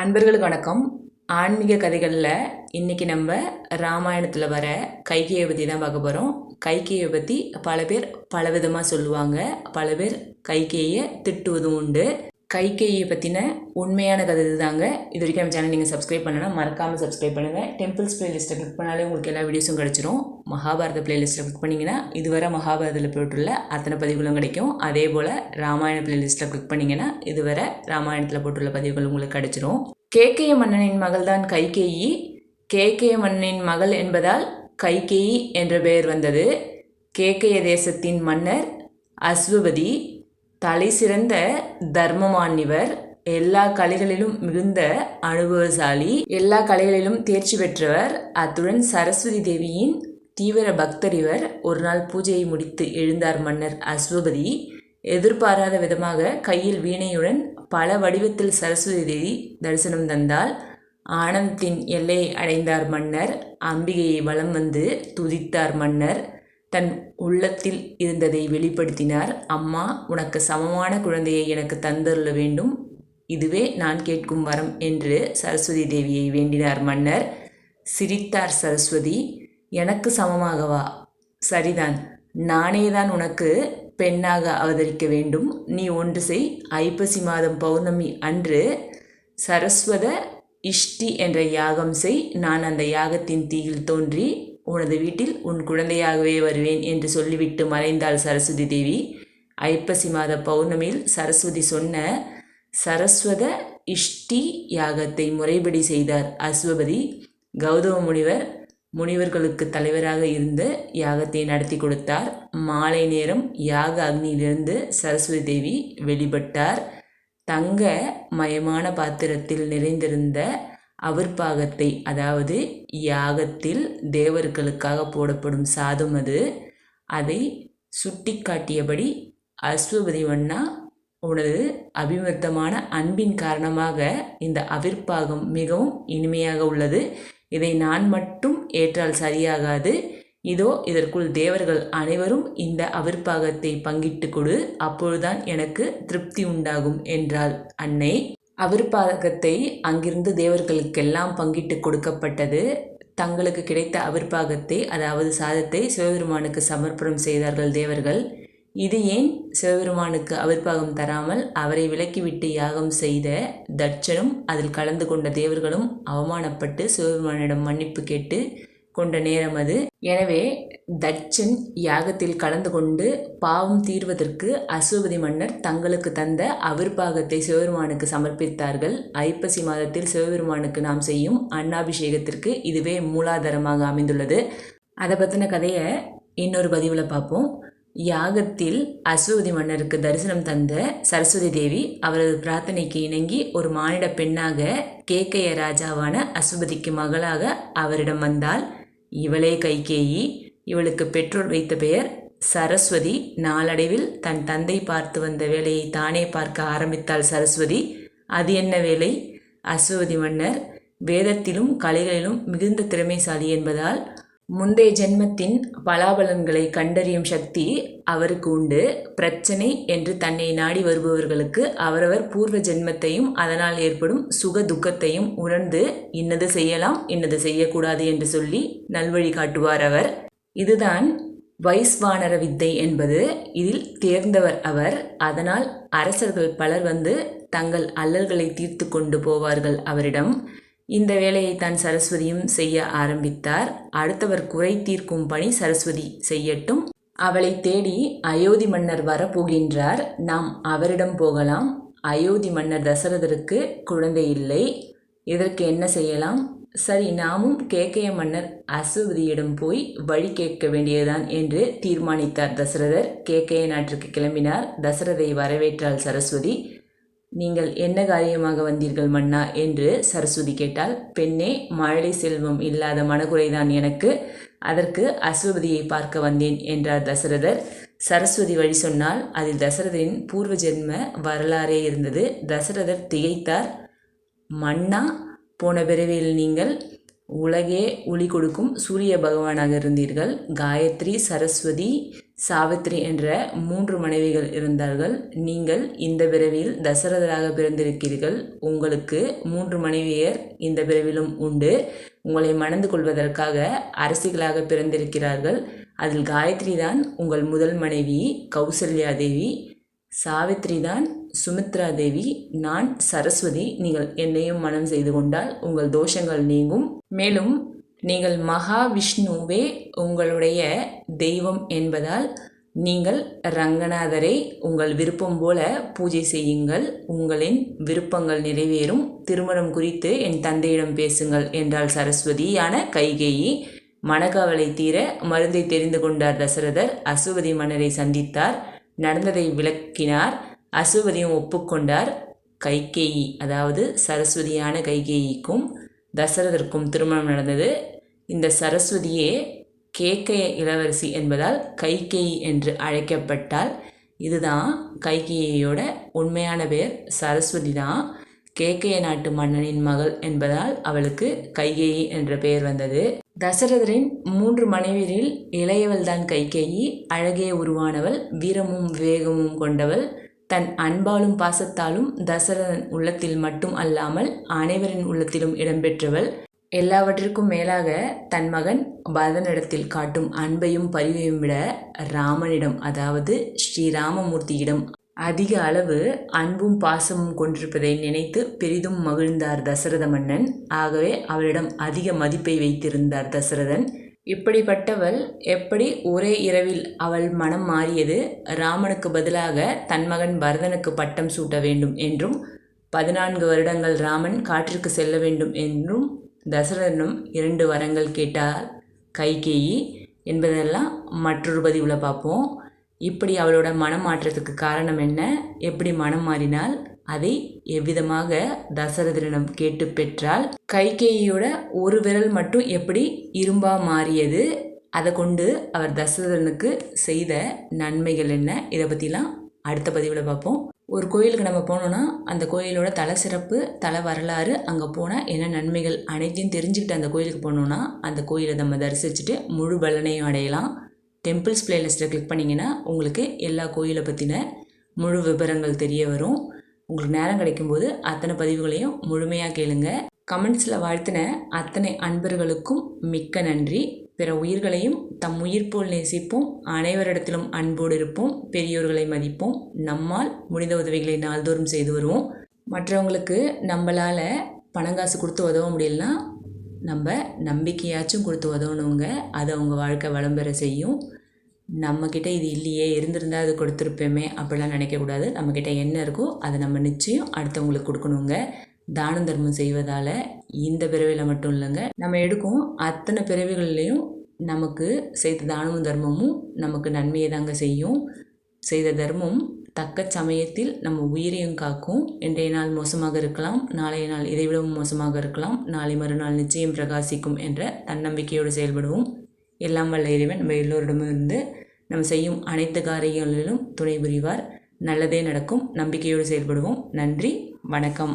அன்பர்களுக்கு வணக்கம். ஆன்மீக கதைகளில் இன்றைக்கி நம்ம ராமாயணத்தில் வர கைகையை பற்றி தான் பார்க்க போகிறோம் கைகையை பற்றி பல பேர் பல விதமாக சொல்லுவாங்க. பல பேர் கைகேயை திட்டுவதும் உண்டு. கைகேயை பற்றின உண்மையான கதை இதுதாங்க. இது வரைக்கும் நம்ம சேனல் நீங்கள் சப்ஸ்கிரைப் பண்ணலாம் மறக்காமல் சப்ஸ்கிரைப் பண்ணுங்கள் டெம்பிள்ஸ் பிளேலிஸ்ட்டை கிளிக் பண்ணாலே உங்களுக்கு எல்லா வீடியோஸும் கிடச்சிரும். மகாபாரத பிளேலிஸ்ட்டை கிளிக் பண்ணிங்கன்னா இதுவரை மகாபாரதத்தில் போட்டுள்ள அத்தனை பதிவுகளும் கிடைக்கும். அதே போல் ராமாயண பிளேலிஸ்ட்டில் கிளிக் பண்ணிங்கன்னா இதுவரை ராமாயணத்தில் போட்டுள்ள பதிவுகள் உங்களுக்கு கிடச்சிரும். கேகே மன்னனின் மகள் தான் கைகேயி கேகே மன்னனின் மகள் என்பதால் கைகேயி என்ற பெயர் வந்தது. கேகய தேசத்தின் மன்னர் அஸ்வபதி. தலை சிறந்த தர்மமானிவர் எல்லா கலைகளிலும் மிகுந்த அனுபவசாலி எல்லா கலைகளிலும் தேர்ச்சி பெற்றவர். அத்துடன் சரஸ்வதி தேவியின் தீவிர பக்தர் இவர். ஒரு நாள் பூஜையை முடித்து எழுந்தார் மன்னர் அஸ்வபதி எதிர்பாராத விதமாக கையில் வீணையுடன் பல வடிவத்தில் சரஸ்வதி தேவி தரிசனம் தந்தால் ஆனந்தத்தின் எல்லையை அடைந்தார் மன்னர். அம்பிகையை வலம் வந்து துதித்தார் மன்னர். தன் உள்ளத்தில் இருந்ததை வெளிப்படுத்தினார். அம்மா உனக்கு சமமான குழந்தையை எனக்கு தந்தருள வேண்டும். இதுவே நான் கேட்கும் வரம் என்று சரஸ்வதி தேவியை வேண்டினார் மன்னர். சிரித்தார் சரஸ்வதி எனக்கு சமமாகவா சரிதான் நானே தான் உனக்கு பெண்ணாக அவதரிக்க வேண்டும். நீ ஒன்று செய். ஐப்பசி மாதம் பௌர்ணமி அன்று சரஸ்வத இஷ்டி என்ற யாகம் செய். நான் அந்த யாகத்தின் தீயில் தோன்றி உனது வீட்டில் உன் குழந்தையாகவே வருவேன் என்று சொல்லிவிட்டு மறைந்தாள் சரஸ்வதி தேவி. ஐப்பசி மாத பௌர்ணமியில் சரஸ்வதி சொன்ன சரஸ்வத இஷ்டி யாகத்தை முறைப்படி செய்தார் அஸ்வபதி. கௌதம முனிவர் முனிவர்களுக்கு தலைவராக இருந்து யாகத்தை நடத்தி கொடுத்தார். மாலை நேரம் யாக அக்னியிலிருந்து சரஸ்வதி தேவி வெளிப்பட்டார். தங்க மயமான பாத்திரத்தில் நிறைந்திருந்த அவிர்பாகத்தை அதாவது யாகத்தில் தேவர்களுக்காக போடப்படும் சாதம் அது. அதை சுட்டி காட்டியபடி அஸ்வபதி வண்ணா உனது அபிமிருத்தமான அன்பின் காரணமாக இந்த அவிர்ப்பாகம் மிகவும் இனிமையாக உள்ளது. இதை நான் மட்டும் ஏற்றால் சரியாகாது. இதோ இதற்குள் தேவர்கள் அனைவரும் இந்த அவிர்ப்பாகத்தை பங்கிட்டு கொடு. அப்பொழுதுதான் எனக்கு திருப்தி உண்டாகும் என்றாள் அன்னை. அவிர்பாகத்தை அங்கிருந்து தேவர்களுக்கெல்லாம் பங்கிட்டு கொடுக்கப்பட்டது. தங்களுக்கு கிடைத்த அவிர்பாகத்தை அதாவது சாதத்தை சிவபெருமானுக்கு சமர்ப்பணம் செய்தார்கள் தேவர்கள். இது ஏன் சிவபெருமானுக்கு அவிர்பாகம் தராமல் அவரை விலக்கிவிட்டு யாகம் செய்த தட்சனும் அதில் கலந்து கொண்ட தேவர்களும் அவமானப்பட்டு சிவபெருமானிடம் மன்னிப்பு கேட்டு கொண்ட நேரம் அது. எனவே தட்சன் யாகத்தில் கலந்து கொண்டு பாவம் தீர்வதற்கு அசுவதி மன்னர் தங்களுக்கு தந்த அவிர்பாகத்தை சிவபெருமானுக்கு சமர்ப்பித்தார்கள். ஐப்பசி மாதத்தில் சிவபெருமானுக்கு நாம் செய்யும் அன்னாபிஷேகத்திற்கு இதுவே மூலாதாரமாக அமைந்துள்ளது. அதை பற்றின கதையை இன்னொரு பதிவில் பார்ப்போம். யாகத்தில் அசுவதி மன்னருக்கு தரிசனம் தந்த சரஸ்வதி தேவி அவரது பிரார்த்தனைக்கு இணங்கி ஒரு மானிட பெண்ணாக கேக்கைய ராஜாவான அசுவதிக்கு மகளாக அவரிடம் வந்தாள். இவளே கைகேயி. இவளுக்கு பெற்றோர் வைத்த பெயர் சரஸ்வதி. நாளடைவில் தன் தந்தை பார்த்து வந்த வேலையை தானே பார்க்க ஆரம்பித்தாள் சரஸ்வதி. அது என்ன வேலை? அஸ்வதி மன்னர் வேதத்திலும் கலைகளிலும் மிகுந்த திறமைசாலி என்பதால் முந்தைய ஜென்மத்தின் பலாபலன்களை கண்டறியும் சக்தி அவருக்கு உண்டு. பிரச்சனை என்று தன்னை நாடி வருபவர்களுக்கு அவரவர் பூர்வ ஜென்மத்தையும் அதனால் ஏற்படும் சுக துக்கத்தையும் உணர்ந்து இன்னது செய்யலாம் இன்னது செய்யக்கூடாது என்று சொல்லி நல்வழி காட்டுவார் அவர். இதுதான் வைஸ்வானர வித்தை என்பது. இதில் தேர்ந்தவர் அவர். அதனால் அரசர்கள் பலர் வந்து தங்கள் அல்லல்களை தீர்த்து கொண்டு போவார்கள் அவரிடம். இந்த வேலையை தான் சரஸ்வதியும் செய்ய ஆரம்பித்தார். அடுத்தவர் குறை தீர்க்கும் பணி சரஸ்வதி செய்யட்டும். அவளை தேடி அயோத்தி மன்னர் வரப்போகின்றார். நாம் அவரிடம் போகலாம். அயோத்தி மன்னர் தசரதருக்கு குழந்தை இல்லை. இதற்கு என்ன செய்யலாம்? சரி நாமும் கேக்கைய மன்னர் அசுவதியிடம் போய் வழி கேட்க வேண்டியதுதான் என்று தீர்மானித்தார் தசரதர். கேக்கைய நாட்டிற்கு கிளம்பினார். தசரதை வரவேற்றாள் சரஸ்வதி. நீங்கள் என்ன காரியமாக வந்தீர்கள் மன்னா? என்று சரஸ்வதி கேட்டால் பெண்ணே மழலை செல்வம் இல்லாத மனக்குறைதான் எனக்கு. அதற்கு அஸ்வபதியை பார்க்க வந்தேன் என்றார் தசரதர். சரஸ்வதி வழி சொன்னால் அதில் தசரதரின் பூர்வ ஜென்ம வரலாறே இருந்தது. தசரதர் திகைத்தார். மன்னா போன பிறவியில் நீங்கள் உலகே ஒளி கொடுக்கும் சூரிய பகவானாக இருந்தீர்கள். காயத்ரி சரஸ்வதி சாவித்திரி என்ற மூன்று மனைவிகள் இருந்தார்கள். நீங்கள் இந்த பிறவியில் தசரதராக பிறந்திருக்கிறீர்கள். உங்களுக்கு மூன்று மனைவியர் இந்த பிறவிலும் உண்டு. உங்களை மணந்து கொள்வதற்காக அரசிகளாக பிறந்திருக்கிறார்கள். அதில் காயத்ரி தான் உங்கள் முதல் மனைவி கௌசல்யா தேவி சாவித்ரி தான் சுமித்ரா தேவி நான் சரஸ்வதி. நீங்கள் என்னையும் மனம் செய்து கொண்டால் உங்கள் தோஷங்கள் நீங்கும். மேலும் நீங்கள் மகாவிஷ்ணுவே உங்களுடைய தெய்வம் என்பதால் நீங்கள் ரங்கநாதரை உங்கள் விருப்பம் போல பூஜை செய்யுங்கள். உங்களின் விருப்பங்கள் நிறைவேறும். திருமணம் குறித்து என் தந்தையிடம் பேசுங்கள் என்றாள் சரஸ்வதியான கைகேயி. மனக்கவலை தீர மருந்தை தெரிந்து கொண்டார் தசரதர். அசுவதி மன்னரை சந்தித்தார். நடந்ததை விளக்கினார். அசுவதியும் ஒப்புக்கொண்டார். கைகேயி அதாவது சரஸ்வதியான கைகேயிக்கும் தசரதற்கும் திருமணம் நடந்தது. இந்த சரஸ்வதியே கேக்கைய இளவரசி என்பதால் கைகேயி என்று அழைக்கப்பட்டால் இதுதான் கைகேயோட உண்மையான பேர் சரஸ்வதி தான் கேக்கைய நாட்டு மன்னனின் மகள் என்பதால் அவளுக்கு கைகேயி என்ற பெயர் வந்தது. தசரதரின் மூன்று மனைவியரில் இளையவள் தான் கைகேயி அழகே உருவானவள் வீரமும் விவேகமும் கொண்டவள். தன் அன்பாலும் பாசத்தாலும் தசரதன் உள்ளத்தில் மட்டும் அல்லாமல் அனைவரின் உள்ளத்திலும் இடம்பெற்றவள். எல்லாவற்றிற்கும் மேலாக தன் மகன் பரதனிடத்தில் காட்டும் அன்பையும் பரிவையும் விட ராமனிடம் அதாவது ஸ்ரீராமமூர்த்தியிடம் அதிக அளவு அன்பும் பாசமும் கொண்டிருப்பதை நினைத்து பெரிதும் மகிழ்ந்தார் தசரத மன்னன். ஆகவே அவளிடம் அதிக மதிப்பை வைத்திருந்தார் தசரதன். இப்படிப்பட்டவள் எப்படி ஒரே இரவில் அவள் மனம் மாறியது? ராமனுக்கு பதிலாக தன் மகன் பரதனுக்கு பட்டம் சூட்ட வேண்டும் என்றும் பதினான்கு வருடங்கள் ராமன் காற்றிற்கு செல்ல வேண்டும் என்றும் தசரதனும் இரண்டு வரங்கள் கேட்டால் கைகேயி என்பதெல்லாம் மற்றொரு பதிவில் பார்ப்போம். இப்படி அவளோட மனம் மாற்றத்துக்கு காரணம் என்ன? எப்படி மனம் மாறினால் அதை எவ்விதமாக தசரதனிடம் கேட்டு பெற்றால்? கைகேயோட ஒரு விரல் மட்டும் எப்படி இரும்பா மாறியது? அதை கொண்டு அவர் தசரதனுக்கு செய்த நன்மைகள் என்ன? இதை பற்றிலாம் அடுத்த பதிவில் பார்ப்போம். ஒரு கோயிலுக்கு நம்ம போனோன்னா அந்த கோயிலோட தலை சிறப்பு தலை வரலாறு அங்கே போனால் என்ன நன்மைகள் அனைத்தையும் தெரிஞ்சுக்கிட்டு அந்த கோயிலுக்கு போனோன்னா அந்த கோயிலை நம்ம தரிசிச்சுட்டு முழு பலனையும் அடையலாம். டெம்பிள்ஸ் பிளேலிஸ்ட்டில் கிளிக் பண்ணிங்கன்னா உங்களுக்கு எல்லா கோயிலை பற்றின முழு விவரங்கள் தெரிய வரும். உங்களுக்கு நேரம் கிடைக்கும்போது அத்தனை பதிவுகளையும் முழுமையாக கேளுங்க. கமெண்ட்ஸில் வாழ்த்தின அத்தனை அன்பர்களுக்கும் மிக்க நன்றி. பிற உயிர்களையும் தம் உயிர் போல் நேசிப்போம். அனைவரிடத்திலும் அன்போடு இருப்போம். பெரியோர்களை மதிப்போம். நம்மால் முடிந்த உதவிகளை நாள்தோறும் செய்து வருவோம். மற்றவங்களுக்கு நம்மளால் பணங்காசு கொடுத்து உதவ முடியலனா நம்ம நம்பிக்கையாச்சும் கொடுத்து உதவணுங்க. அது அவங்க வாழ்க்கை வளம்பெற செய்யும். நம்மக்கிட்ட இது இல்லையே இருந்திருந்தால் அது கொடுத்துருப்பேமே அப்படிலாம் நினைக்கக்கூடாது. நம்மக்கிட்ட என்ன இருக்கோ அதை நம்ம நிச்சயம் அடுத்தவங்களுக்கு கொடுக்கணுங்க. தானம் தர்மம் செய்வதால் இந்த பிறவியில் மட்டும் இல்லைங்க. நம்ம எடுக்கும் அத்தனை பிறவிகள்லேயும் நமக்கு செய்த தானமும் தர்மமும் நமக்கு நன்மையை தாங்க செய்யும். செய்த தர்மம் தக்க சமயத்தில் நம்ம உயிரையும் காக்கும். இன்றைய நாள் மோசமாக இருக்கலாம் நாளைய நாள் இதைவிடவும் மோசமாக இருக்கலாம். நாளை மறுநாள் நிச்சயம் பிரகாசிக்கும் என்ற தன்னம்பிக்கையோடு செயல்படுவோம். எல்லாம் வல்ல இறைவன் நம்ம எல்லோரிடமிருந்து நம்ம செய்யும் அனைத்து காரியங்களிலும் துணை புரிவார் நல்லதே நடக்கும். நம்பிக்கையோடு செயல்படுவோம். நன்றி. வணக்கம்.